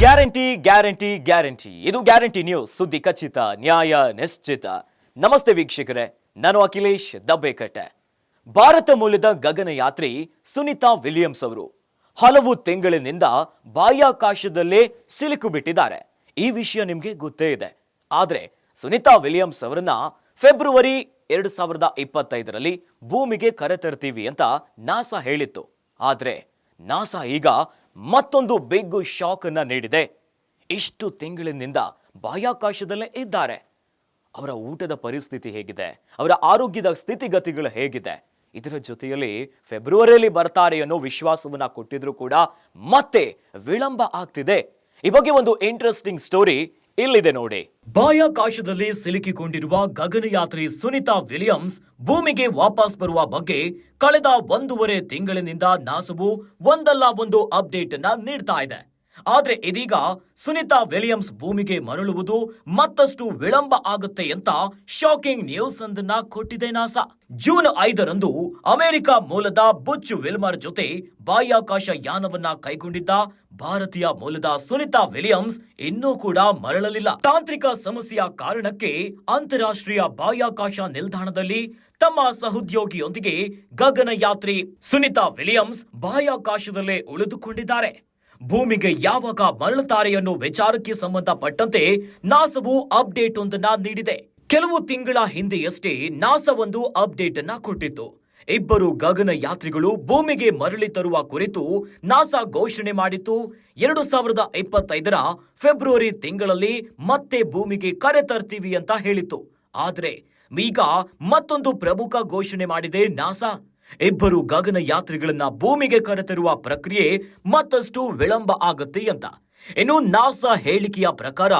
Guarantee guarantee guarantee. ಇದು guarantee news. ಸುದ್ದಿ ಖಚಿತ, ನ್ಯಾಯ ನಿಶ್ಚಿತ. ನಮಸ್ತೆ ವೀಕ್ಷಕರೇ. ನಾನು ಅಖಿಲೇಶ್ ದಬ್ಬೇಕಟ್ಟೆ. ಭಾರತ ಮೂಲದ ಗಗನಯಾತ್ರಿ ಸುನಿತಾ ವಿಲಿಯಮ್ಸ್ ಅವರು ಹಲವು ತಿಂಗಳಿನಿಂದ ಬಾಹ್ಯಾಕಾಶದಲ್ಲೇ ಸಿಲುಕು ಬಿಟ್ಟಿದ್ದಾರೆ. ಈ ವಿಷಯ ನಿಮಗೆ ಗೊತ್ತೇ ಇದೆ. ಆದ್ರೆ ಸುನಿತಾ ವಿಲಿಯಮ್ಸ್ ಅವರನ್ನ ಫೆಬ್ರವರಿ ಎರಡು ಸಾವಿರದ ಇಪ್ಪತ್ತೈದರಲ್ಲಿ ಭೂಮಿಗೆ ಕರೆತರ್ತೀವಿ ಅಂತ ನಾಸಾ ಹೇಳಿತ್ತು. ಆದ್ರೆ ನಾಸಾ ಈಗ ಮತ್ತೊಂದು ಬಿಗ್ ಶಾಕ್ ಅನ್ನ ನೀಡಿದೆ. ಇಷ್ಟು ತಿಂಗಳಿನಿಂದ ಬಾಹ್ಯಾಕಾಶದಲ್ಲೇ ಇದ್ದಾರೆ. ಅವರ ಊಟದ ಪರಿಸ್ಥಿತಿ ಹೇಗಿದೆ? ಅವರ ಆರೋಗ್ಯದ ಸ್ಥಿತಿಗತಿಗಳು ಹೇಗಿದೆ? ಇದರ ಜೊತೆಯಲ್ಲಿ ಫೆಬ್ರವರಿಯಲ್ಲಿ ಬರ್ತಾರೆ ಅನ್ನೋ ವಿಶ್ವಾಸವನ್ನ ಕೊಟ್ಟಿದ್ರು ಕೂಡ ಮತ್ತೆ ವಿಳಂಬ ಆಗ್ತಿದೆ. ಈ ಬಗ್ಗೆ ಒಂದು ಇಂಟ್ರೆಸ್ಟಿಂಗ್ ಸ್ಟೋರಿ ಇಲ್ಲಿದೆ ನೋಡಿ. ಬಾಹ್ಯಾಕಾಶದಲ್ಲಿ ಸಿಲುಕಿಕೊಂಡಿರುವ ಗಗನಯಾತ್ರಿ ಸುನಿತಾ ವಿಲಿಯಮ್ಸ್ ಭೂಮಿಗೆ ವಾಪಸ್ ಬರುವ ಬಗ್ಗೆ ಕಳೆದ ಒಂದೂವರೆ ತಿಂಗಳಿನಿಂದ ನಾಸವು ಒಂದಲ್ಲ ಒಂದು ಅಪ್ಡೇಟ್ ಅನ್ನ ನೀಡ್ತಾ ಇದೆ. ಆದ್ರೆ ಇದೀಗ ಸುನಿತಾ ವಿಲಿಯಮ್ಸ್ ಭೂಮಿಗೆ ಮರಳುವುದು ಮತ್ತಷ್ಟು ವಿಳಂಬ ಆಗುತ್ತೆ ಅಂತ ಶಾಕಿಂಗ್ ನ್ಯೂಸ್ ಒಂದನ್ನ ಕೊಟ್ಟಿದೆ ನಾಸಾ. ಜೂನ್ ಐದರಂದು ಅಮೆರಿಕ ಮೂಲದ ಬುಚ್ ವಿಲ್ಮರ್ ಜೊತೆ ಬಾಹ್ಯಾಕಾಶ ಯಾನವನ್ನ ಕೈಗೊಂಡಿದ್ದ ಭಾರತೀಯ ಮೂಲದ ಸುನಿತಾ ವಿಲಿಯಮ್ಸ್ ಇನ್ನೂ ಕೂಡ ಮರಳಲಿಲ್ಲ. ತಾಂತ್ರಿಕ ಸಮಸ್ಯೆಯ ಕಾರಣಕ್ಕೆ ಅಂತಾರಾಷ್ಟ್ರೀಯ ಬಾಹ್ಯಾಕಾಶ ನಿಲ್ದಾಣದಲ್ಲಿ ತಮ್ಮ ಸಹೋದ್ಯೋಗಿಯೊಂದಿಗೆ ಗಗನಯಾತ್ರಿ ಸುನಿತಾ ವಿಲಿಯಮ್ಸ್ ಬಾಹ್ಯಾಕಾಶದಲ್ಲೇ ಉಳಿದುಕೊಂಡಿದ್ದಾರೆ. ಭೂಮಿಗೆ ಯಾವಾಗ ಮರಳುತ್ತಾರೆ ಅನ್ನೋ ವಿಚಾರಕ್ಕೆ ಸಂಬಂಧಪಟ್ಟಂತೆ ನಾಸವು ಅಪ್ಡೇಟ್ ಒಂದನ್ನ ನೀಡಿದೆ. ಕೆಲವು ತಿಂಗಳ ಹಿಂದೆಯಷ್ಟೇ ನಾಸ ಒಂದು ಅಪ್ಡೇಟ್ ಅನ್ನ ಕೊಟ್ಟಿತ್ತು. ಇಬ್ಬರು ಗಗನ ಯಾತ್ರಿಗಳು ಭೂಮಿಗೆ ಮರಳಿ ತರುವ ಕುರಿತು ನಾಸಾ ಘೋಷಣೆ ಮಾಡಿತ್ತು. ಎರಡು ಸಾವಿರದ ಇಪ್ಪತ್ತೈದರ ಫೆಬ್ರವರಿ ತಿಂಗಳಲ್ಲಿ ಮತ್ತೆ ಭೂಮಿಗೆ ಕರೆ ತರ್ತೀವಿ ಅಂತ ಹೇಳಿತ್ತು. ಆದರೆ, ಈಗ ಮತ್ತೊಂದು ಪ್ರಮುಖ ಘೋಷಣೆ ಮಾಡಿದೆ ನಾಸಾ. ಇಬ್ಬರು ಗಗನ ಯಾತ್ರಿಗಳನ್ನ ಭೂಮಿಗೆ ಕರೆತರುವ ಪ್ರಕ್ರಿಯೆ ಮತ್ತಷ್ಟು ವಿಳಂಬ ಆಗುತ್ತೆ ಅಂತ. ಇನ್ನು ನಾಸಾ ಹೇಳಿಕೆಯ ಪ್ರಕಾರ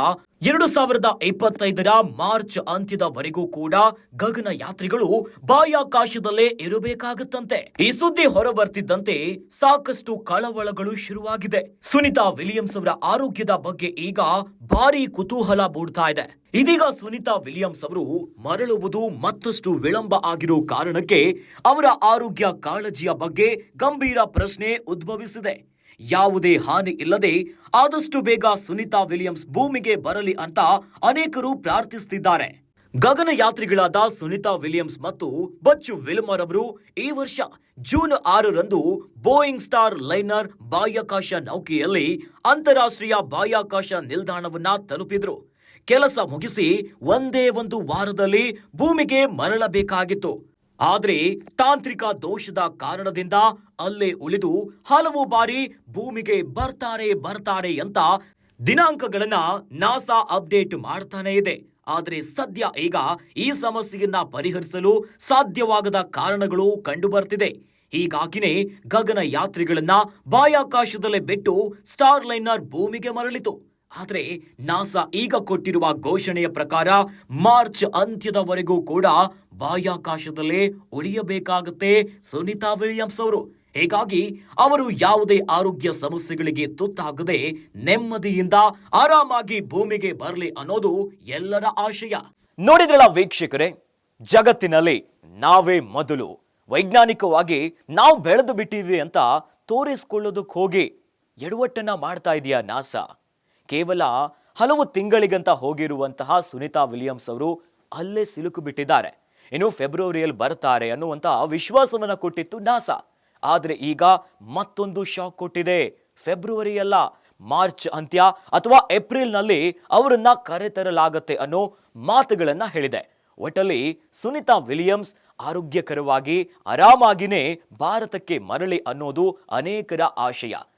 ಎರಡು ಸಾವಿರದ ಇಪ್ಪತ್ತೈದರ ಮಾರ್ಚ್ ಅಂತ್ಯದವರೆಗೂ ಕೂಡ ಗಗನ ಯಾತ್ರಿಗಳು ಬಾಹ್ಯಾಕಾಶದಲ್ಲೇ ಇರಬೇಕಾಗುತ್ತಂತೆ. ಈ ಸುದ್ದಿ ಹೊರಬರ್ತಿದ್ದಂತೆ ಸಾಕಷ್ಟು ಕಳವಳಗಳು ಶುರುವಾಗಿದೆ. ಸುನಿತಾ ವಿಲಿಯಮ್ಸ್ ಅವರ ಆರೋಗ್ಯದ ಬಗ್ಗೆ ಈಗ ಭಾರಿ ಕುತೂಹಲ ಮೂಡ್ತಾ ಇದೆ. ಇದೀಗ ಸುನಿತಾ ವಿಲಿಯಮ್ಸ್ ಅವರು ಮರಳುವುದು ಮತ್ತಷ್ಟು ವಿಳಂಬ ಆಗಿರೋ ಕಾರಣಕ್ಕೆ ಅವರ ಆರೋಗ್ಯ ಕಾಳಜಿಯ ಬಗ್ಗೆ ಗಂಭೀರ ಪ್ರಶ್ನೆ ಉದ್ಭವಿಸಿದೆ. ಯಾವುದೇ ಹಾನಿ ಇಲ್ಲದೆ ಆದಷ್ಟು ಬೇಗ ಸುನಿತಾ ವಿಲಿಯಮ್ಸ್ ಭೂಮಿಗೆ ಬರಲಿ ಅಂತ ಅನೇಕರು ಪ್ರಾರ್ಥಿಸುತ್ತಿದ್ದಾರೆ ಗಗನಯಾತ್ರಿಗಳಾದ ಸುನಿತಾ ವಿಲಿಯಮ್ಸ್ ಮತ್ತು ಬಚ್ಚು ವಿಲ್ಮರ್ ಅವರು ಈ ವರ್ಷ ಜೂನ್ ಆರರಂದು ಬೋಯಿಂಗ್ ಸ್ಟಾರ್ ಲೈನರ್ ಬಾಹ್ಯಾಕಾಶ ನೌಕೆಯಲ್ಲಿ ಅಂತಾರಾಷ್ಟ್ರೀಯ ಬಾಹ್ಯಾಕಾಶ ನಿಲ್ದಾಣವನ್ನ ತಲುಪಿದ್ರು. ಕೆಲಸ ಮುಗಿಸಿ ಒಂದೇ ಒಂದು ವಾರದಲ್ಲಿ ಭೂಮಿಗೆ ಮರಳಬೇಕಾಗಿತ್ತು. ಆದ್ರೆ ತಾಂತ್ರಿಕ ದೋಷದ ಕಾರಣದಿಂದ ಅಲ್ಲೇ ಉಳಿದು ಹಲವು ಬಾರಿ ಭೂಮಿಗೆ ಬರ್ತಾರೆ ಬರ್ತಾರೆ ಅಂತ ದಿನಾಂಕಗಳನ್ನ ನಾಸಾ ಅಪ್ಡೇಟ್ ಮಾಡ್ತಾನೆ ಇದೆ. ಆದರೆ ಸದ್ಯ ಈಗ ಈ ಸಮಸ್ಯೆಯನ್ನ ಪರಿಹರಿಸಲು ಸಾಧ್ಯವಾಗದ ಕಾರಣಗಳು ಕಂಡುಬರ್ತಿದೆ. ಹೀಗಾಗಿನೇ ಗಗನ ಯಾತ್ರಿಗಳನ್ನ ಬಾಹ್ಯಾಕಾಶದಲ್ಲೇ ಬಿಟ್ಟು ಸ್ಟಾರ್ ಲೈನರ್ ಭೂಮಿಗೆ ಮರಳಿತು. ಆದ್ರೆ ನಾಸಾ ಈಗ ಕೊಟ್ಟಿರುವ ಘೋಷಣೆಯ ಪ್ರಕಾರ ಮಾರ್ಚ್ ಅಂತ್ಯದವರೆಗೂ ಕೂಡ ಬಾಹ್ಯಾಕಾಶದಲ್ಲೇ ಉಳಿಯಬೇಕಾಗುತ್ತೆ ಸುನಿತಾ ವಿಲಿಯಮ್ಸ್ ಅವರು. ಹೀಗಾಗಿ ಅವರು ಯಾವುದೇ ಆರೋಗ್ಯ ಸಮಸ್ಯೆಗಳಿಗೆ ತುತ್ತಾಗದೆ ನೆಮ್ಮದಿಯಿಂದ ಆರಾಮಾಗಿ ಭೂಮಿಗೆ ಬರಲಿ ಅನ್ನೋದು ಎಲ್ಲರ ಆಶಯ. ನೋಡಿದ್ರಲ್ಲ ವೀಕ್ಷಕರೇ, ಜಗತ್ತಿನಲ್ಲಿ ನಾವೇ ಮೊದಲು. ವೈಜ್ಞಾನಿಕವಾಗಿ ನಾವು ಬೆಳೆದು ಬಿಟ್ಟಿದ್ವಿ ಅಂತ ತೋರಿಸ್ಕೊಳ್ಳೋದಕ್ಕೆ ಹೋಗಿ ಎಡವಟ್ಟನ್ನ ಮಾಡ್ತಾ ಇದೆಯಾ ನಾಸಾ? ಕೇವಲ ಹಲವು ತಿಂಗಳಿಗಂತ ಹೋಗಿರುವಂತಹ ಸುನಿತಾ ವಿಲಿಯಮ್ಸ್ ಅವರು ಅಲ್ಲೇ ಸಿಲುಕು ಬಿಟ್ಟಿದ್ದಾರೆ ಇನ್ನು ಫೆಬ್ರವರಿಯಲ್ಲಿ ಬರ್ತಾರೆ ಅನ್ನುವಂತಹ ವಿಶ್ವಾಸವನ್ನ ಕೊಟ್ಟಿತ್ತು ನಾಸಾ. ಆದರೆ ಈಗ ಮತ್ತೊಂದು ಶಾಕ್ ಕೊಟ್ಟಿದೆ. ಫೆಬ್ರವರಿ ಅಲ್ಲ ಮಾರ್ಚ್ ಅಂತ್ಯ ಅಥವಾ ಏಪ್ರಿಲ್ನಲ್ಲಿ ಅವರನ್ನ ಕರೆತರಲಾಗತ್ತೆ ಅನ್ನೋ ಮಾತುಗಳನ್ನ ಹೇಳಿದೆ. ಒಟ್ಟಲ್ಲಿ ಸುನಿತಾ ವಿಲಿಯಮ್ಸ್ ಆರೋಗ್ಯಕರವಾಗಿ ಆರಾಮಾಗಿನೇ ಭಾರತಕ್ಕೆ ಮರಳಿ ಅನ್ನೋದು ಅನೇಕರ ಆಶಯ.